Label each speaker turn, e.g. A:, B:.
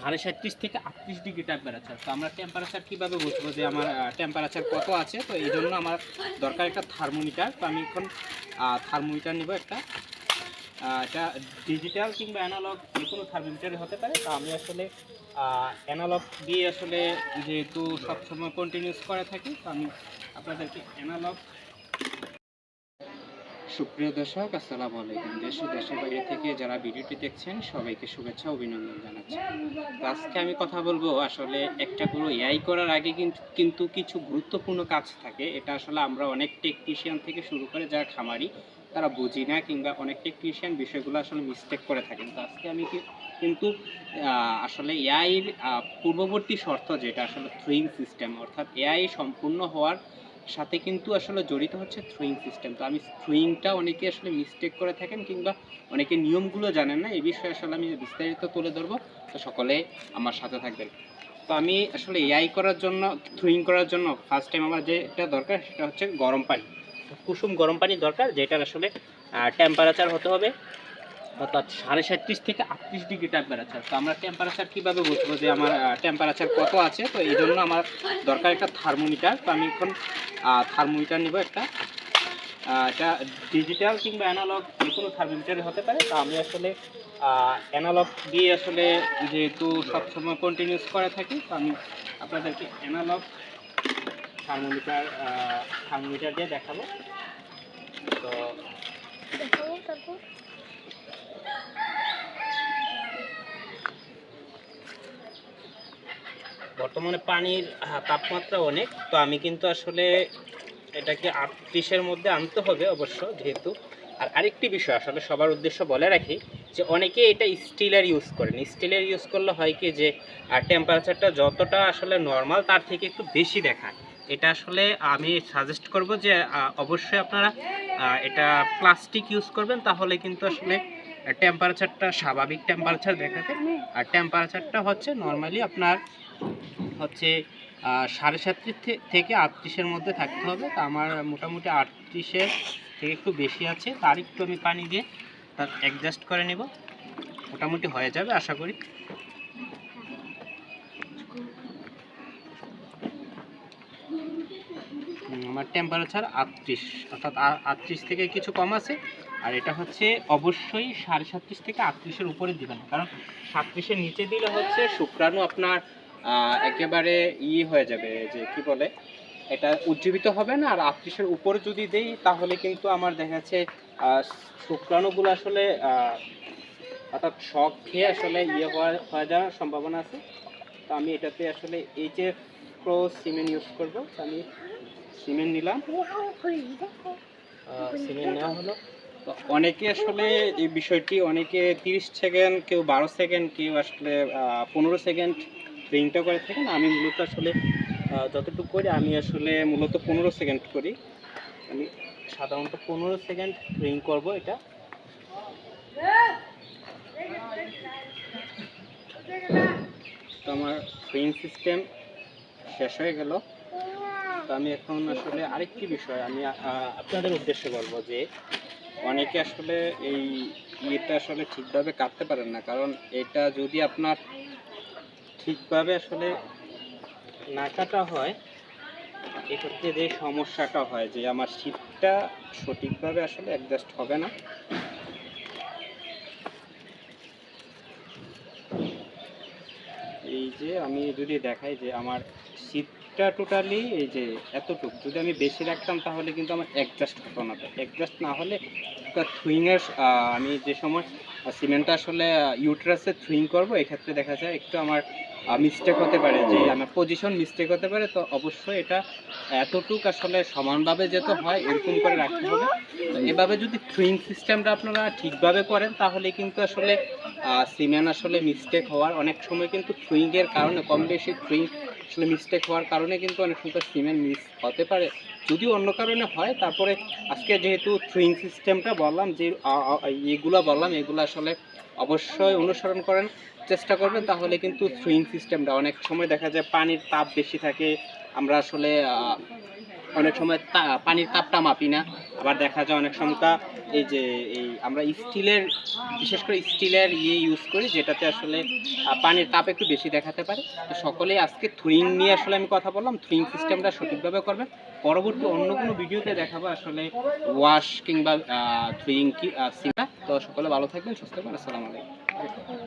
A: সাড়ে সাতত্রিশ থেকে আটত্রিশ ডিগ্রি টেম্পারেচার তো আমরা টেম্পারেচার কীভাবে বুঝব যে আমার টেম্পারেচার কত আছে? তো এই জন্য আমার দরকার একটা থার্মোমিটার তো আমি এখন থার্মোমিটার নেব একটা এটা ডিজিটাল কিংবা অ্যানালগ যে কোনো থার্মোমিটারই হতে পারে। তো আমি আসলে অ্যানালগ দিয়ে আসলে যেহেতু সবসময় কন্টিনিউস করে থাকি, তো আমি আপনাদেরকে অ্যানালগ সুপ্রিয় দর্শক, আসসালামু আলাইকুম। দেশ ও দেশের বাইরে থেকে যারা ভিডিওটি দেখছেন, সবাইকে শুভেচ্ছা অভিনন্দন জানাচ্ছি। আজকে আমি কথা বলব, আসলে একটা পুরো এআই করার আগে কিন্তু কিন্তু কিছু গুরুত্বপূর্ণ কাজ থাকে। এটা আসলে আমরা অনেক টেকনিশিয়ান থেকে শুরু করে যারা খামারি, তারা বুঝি না, কিংবা অনেক টেকনিশিয়ান বিষয়গুলো আসলে মিস্টেক করে থাকেন। তো আজকে আমি কিন্তু আসলে এআইয়ের পূর্ববর্তী শর্ত যেটা, আসলে থ্রুইং সিস্টেম অর্থাৎ এআই সম্পূর্ণ হওয়ার সাথে কিন্তু আসলে জড়িত হচ্ছে থ্রুইং সিস্টেম তো আমি থ্রুইংটা অনেকে আসলে মিস্টেক করে থাকেন কিংবা অনেকে নিয়মগুলো জানেন না এই বিষয়ে আসলে আমি বিস্তারিত তুলে ধরবো। তো সকলে আমার সাথে থাকবেন। তো আমি আসলে এআই করার জন্য থ্রুইং করার জন্য ফার্স্ট টাইম আমার যেটা দরকার সেটা হচ্ছে গরম পানি। কুসুম গরম পানি দরকার, যেটার আসলে টেম্পারেচার হতে হবে। অর্থাৎ সাড়ে সাতত্রিশ থেকে আটত্রিশ ডিগ্রি টেম্পারেচার তো আমরা টেম্পারেচার কীভাবে বুঝব যে আমার টেম্পারেচার কত আছে? তো এই জন্য আমার দরকার একটা থার্মোমিটার তো আমি এখন থার্মোমিটার নিব একটা এটা ডিজিটাল কিংবা অ্যানালগ যে কোনো থার্মোমিটারই হতে পারে। তো আমি আসলে অ্যানালগ দিয়ে আসলে যেহেতু সবসময় কন্টিনিউস করে থাকি, তো আমি আপনাদেরকে অ্যানালগ থার্মোমিটার থার্মোমিটার দিয়ে দেখাবো। তো বর্তমানে পানির আহ, তাপমাত্রা অনেক তো আমি কিন্তু আসলে এটাকে আটত্রিশের মধ্যে আনতে হবে অবশ্য যেহেতু। আর আরেকটি বিষয় আসলে সবার উদ্দেশ্য বলে রাখি যে অনেকে এটা স্টিলের ইউজ করেন। স্টিলের ইউজ করলে হয় কি যে টেম্পারেচারটা যতটা আসলে নর্মাল তার থেকে একটু বেশি দেখায়। এটা আসলে আমি সাজেস্ট করব যে অবশ্যই আপনারা এটা প্লাস্টিক ইউজ করবেন তাহলে কিন্তু আসলে টেম্পারেচারটা স্বাভাবিক টেম্পারেচার দেখাতে আর টেম্পারেচারটা হচ্ছে নর্মালি আপনার হচ্ছে সাড়ে সাতত্রিশ থেকে আটত্রিশের মধ্যে থাকতে হবে। তো আমার মোটামুটি আটত্রিশের থেকে একটু বেশি আছে। তার একটু আমি পানি দিয়ে তার অ্যাডজাস্ট করে নেব। মোটামুটি হয়ে যাবে, আশা করি। আমার টেম্পারেচার আটত্রিশ, অর্থাৎ আটত্রিশ থেকে কিছু কম আছে। আর এটা হচ্ছে, অবশ্যই সাড়ে সাতত্রিশ থেকে আটত্রিশের উপরে দিবেন কারণ সাতত্রিশের নিচে দিলে হচ্ছে শুক্রাণু আপনার একেবারে ই হয়ে যাবে যে কি বলে, এটা উজ্জীবিত হবে না, আর আটত্রিশের উপরে যদি দেই, তাহলে কিন্তু আমার দেখা যাচ্ছে শুক্রাণুগুলো আসলে অর্থাৎ শখ খেয়ে আসলে ইয়ে হওয়া, হয়ে যাওয়ার সম্ভাবনা আছে। তো আমি এটাতে আসলে H F pro cement use করব। আমি সিমেন্ট নিলাম। সিমেন্ট নেওয়া হলো। তো অনেকে আসলে এই বিষয়টি, অনেকে তিরিশ সেকেন্ড কেউ বারো সেকেন্ড কেউ আসলে পনেরো সেকেন্ড রিংটা করে থাকেন আমি মূলত আসলে যতটুকু করি আমি আসলে মূলত পনেরো সেকেন্ড করি। আমি সাধারণত পনেরো সেকেন্ড রিং করব এটা। তো আমার রিং সিস্টেম শেষ হয়ে গেল। তো আমি এখন আসলে আরেকটি বিষয়, আমি আপনাদের উদ্দেশ্যে বলব যে, অনেকে আসলে এই ইয়েটা আসলে ঠিকভাবে কাটতে পারেন না, কারণ এটা যদি আপনার ঠিকভাবে আসলে না কাটা হয়, এক্ষেত্রে যে সমস্যাটা হয় যে আমার শীতটা সঠিকভাবে আসলে অ্যাডজাস্ট হবে না। এই যে আমি যদি দেখাই যে আমার শীতটা টোটালি এই যে এতটুকু। যদি আমি বেশি রাখতাম তাহলে কিন্তু আমার অ্যাডজাস্ট হতো না। অ্যাডজাস্ট না হলে থুইংয়ের আমি যে সময় সিমেন্টটা আসলে ইউট্রাসে থুইং করব এক্ষেত্রে দেখা যায় একটু আমার মিস্টেক হতে পারে। যে আমার পজিশন মিস্টেক হতে পারে, তো অবশ্যই এটা এতটুক আসলে সমানভাবে যেতে হয়, এরকম করে রাখতে হবে। এভাবে যদি থ্রুইং সিস্টেমটা আপনারা ঠিকভাবে করেন, তাহলে কিন্তু আসলে সিমেন্ট আসলে মিস্টেক হওয়ার অনেক সময় কিন্তু থ্রুইংয়ের কারণে কম বেশি থ্রুইং আসলে মিস্টেক হওয়ার কারণে কিন্তু অনেক সময় সিমেন্ট মিস হতে পারে। যদি অন্য কারণে হয়, তারপরে আজকে যেহেতু থ্রুইং সিস্টেমটা বললাম যে এগুলো বললাম, এগুলো আসলে অবশ্যই অনুসরণ করেন, চেষ্টা করবেন, তাহলে কিন্তু থ্রুইং সিস্টেমটা অনেক সময় দেখা যায় পানির তাপ বেশি থাকে আমরা আসলে অনেক সময় পানির তাপটা মাপি না। আবার দেখা যায় অনেক সময়টা এই যে, এই আমরা স্টিলের, বিশেষ করে স্টিলের ইয়ে ইউজ করি, যেটাতে আসলে পানির তাপ একটু বেশি দেখাতে পারে। তো সকলেই আজকে থ্রুইং নিয়ে আসলে আমি কথা বললাম। থ্রুইং সিস্টেমটা সঠিকভাবে করবেন। পরবর্তী অন্য কোনো ভিডিওতে দেখাবো আসলে ওয়াশ কিংবা থ্রুইং কি সিমটা। তো সকলে ভালো থাকবেন, সুস্থ থাকবেন। আসসালামু আলাইকুম।